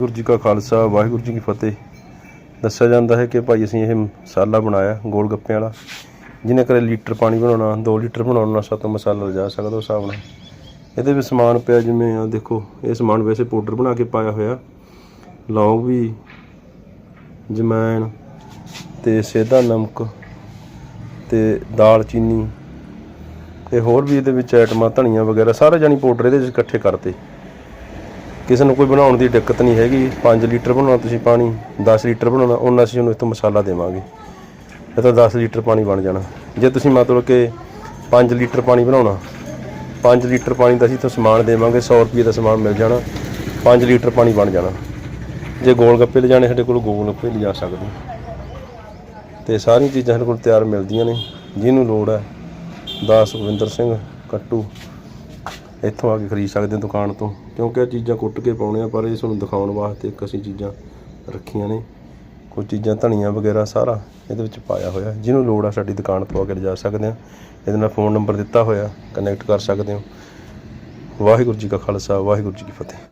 ਵਾਹਿਗੁਰੂ ਜੀ ਕਾ ਖਾਲਸਾ, ਵਾਹਿਗੁਰੂ ਜੀ ਕੀ ਫਤਿਹ। ਦੱਸਿਆ ਜਾਂਦਾ ਹੈ ਕਿ ਭਾਈ ਅਸੀਂ ਇਹ ਮਸਾਲਾ ਬਣਾਇਆ, ਗੋਲ ਗੱਪਿਆਂ ਵਾਲਾ, ਜਿਹਨੇ ਕਰੇ ਲੀਟਰ ਪਾਣੀ ਬਣਾਉਣਾ 2 ਲੀਟਰ ਬਣਾਉਣ ਨਾਲ ਸਾਤੋਂ ਮਸਾਲਾ ਲਿਜਾ ਸਕਦਾ ਉਸ ਹਿਸਾਬ ਨਾਲ। ਇਹਦੇ ਵਿੱਚ ਸਮਾਨ ਪਿਆ ਜਿਵੇਂ ਆ ਦੇਖੋ, ਇਹ ਸਮਾਨ ਵੈਸੇ ਪਾਊਡਰ ਬਣਾ ਕੇ ਪਾਇਆ ਹੋਇਆ। ਲੌਂਗ ਵੀ, ਜਮੈਣ ਤੇ ਸੇਧਾ ਨਮਕ ਤੇ ਦਾਲ ਚੀਨੀ ਤੇ ਹੋਰ ਵੀ ਇਹਦੇ ਵਿੱਚ ਆਈਟਮਾਂ, ਧਨੀਆ ਵਗੈਰਾ, ਸਾਰੇ ਜਾਨੀ ਪਾਊਡਰ ਇਹਦੇ ਵਿੱਚ ਇਕੱਠੇ ਕਰਤੇ। ਕਿਸੇ ਨੂੰ ਕੋਈ ਬਣਾਉਣ ਦੀ ਦਿੱਕਤ ਨਹੀਂ ਹੈਗੀ। 5 ਲੀਟਰ ਬਣਾਉਣਾ ਤੁਸੀਂ ਪਾਣੀ 10 ਲੀਟਰ ਬਣਾਉਣਾ, ਉਹਨਾਂ ਅਸੀਂ ਉਹਨੂੰ ਇਤੋਂ ਮਸਾਲਾ ਦੇਵਾਂਗੇ। ਇਹ ਤਾਂ 10 ਲੀਟਰ ਪਾਣੀ ਬਣ ਜਾਣਾ। ਜੇ ਤੁਸੀਂ ਮਤਲਬ ਕਿ 5 ਲੀਟਰ ਪਾਣੀ ਬਣਾਉਣਾ 5 ਲੀਟਰ ਪਾਣੀ ਦਾ ਅਸੀਂ ਤੋਂ ਸਮਾਨ ਦੇਵਾਂਗੇ 100 ਰੁਪਏ ਦਾ ਸਮਾਨ ਮਿਲ ਜਾਣਾ 5 ਲੀਟਰ ਪਾਣੀ ਬਣ ਜਾਣਾ। ਜੇ ਗੋਲ ਗੱਪੇ ਲਿਜਾਣੇ, ਸਾਡੇ ਕੋਲ ਗੋਲ ਗੱਪੇ ਲਿਜਾ ਸਕਦੇ। ਤੇ ਸਾਰੀਆਂ ਚੀਜ਼ਾਂ ਸਾਡੇ ਕੋਲ ਤਿਆਰ ਮਿਲਦੀਆਂ ਨੇ। ਜਿਹਨੂੰ ਲੋੜ ਹੈ, ਦਾਸ ਸੁਖਵਿੰਦਰ ਸਿੰਘ, ਕੱਟੂ ਇੱਥੋਂ ਆ ਕੇ ਖਰੀਦ ਸਕਦੇ ਹੋ ਦੁਕਾਨ ਤੋਂ। ਕਿਉਂਕਿ ਇਹ ਚੀਜ਼ਾਂ ਕੁੱਟ ਕੇ ਪਾਉਣੇ ਆ, ਪਰ ਇਹ ਤੁਹਾਨੂੰ ਦਿਖਾਉਣ ਵਾਸਤੇ ਇੱਕ ਅਸੀਂ ਚੀਜ਼ਾਂ ਰੱਖੀਆਂ ਨੇ। ਕੁਝ ਚੀਜ਼ਾਂ ਧਨੀਆ ਵਗੈਰਾ ਸਾਰਾ ਇਹਦੇ ਵਿੱਚ ਪਾਇਆ ਹੋਇਆ। ਜਿਹਨੂੰ ਲੋੜ ਆ ਸਾਡੀ ਦੁਕਾਨ ਤੋਂ ਆ ਕੇ ਲਿਜਾ ਸਕਦੇ ਆ ਇਹਦੇ ਨਾਲ ਫੋਨ ਨੰਬਰ ਦਿੱਤਾ ਹੋਇਆ ਕਨੈਕਟ ਕਰ ਸਕਦੇ ਹੋ। ਵਾਹਿਗੁਰੂ ਜੀ ਕਾ ਖਾਲਸਾ, ਵਾਹਿਗੁਰੂ ਜੀ ਕੀ ਫਤਿਹ।